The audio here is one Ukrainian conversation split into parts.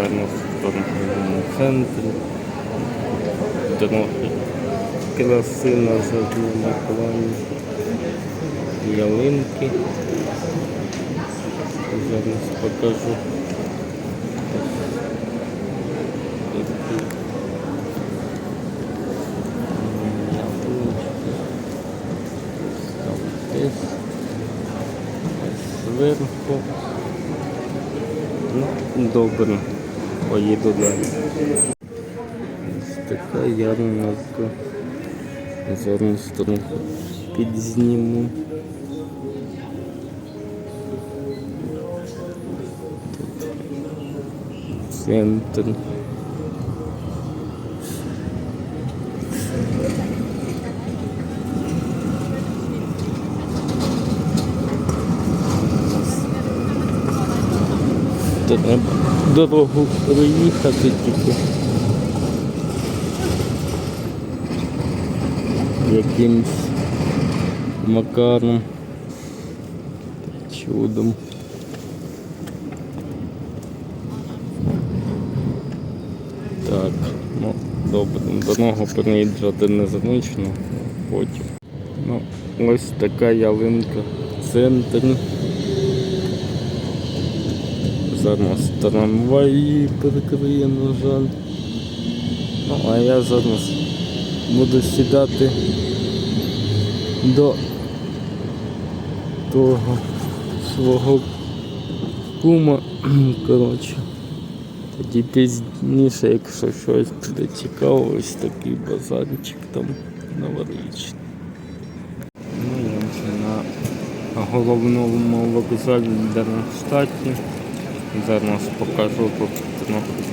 Зараз в торговому центрі. Трохи краси на плані. Ялинки. Зараз покажу. Зверху. Ну, добре. Поїду далі. Ось така ярмарка. Зараз трохи підзніму. Тут центр. Треба дорогу проїхати тільки. Якимсь макаром. Чудом. Так, ну добре, дорогу переїжджати незручно, потім. Ну, ось така ялинка в центрі. Зараз трамваї перекриє, на жаль. Ну, а я зараз буду сідати до того свого кума. Коротше. Тоді пізніше, якщо щось буде цікаво, ось такий базарчик там новорічний. Ну, я на головному вокзалі Дармштаті. Зараз покажу тут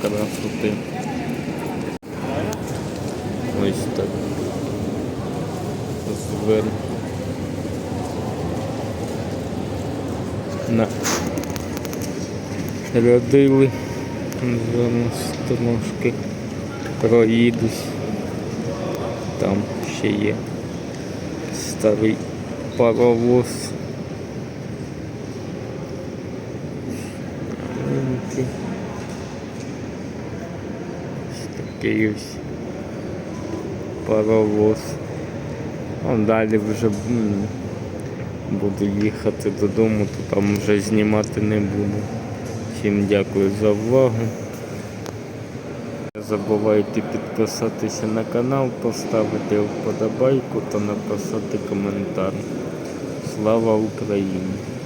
красоти. Ось так. Зверху. На рядили. Зараз трошки проїдусь. Там ще є старий паровоз. Такий паровоз. А далі вже буду їхати додому, то там вже знімати не буду. Всім дякую за увагу. Не забувайте підписатися на канал, поставити вподобайку та написати коментар. Слава Україні!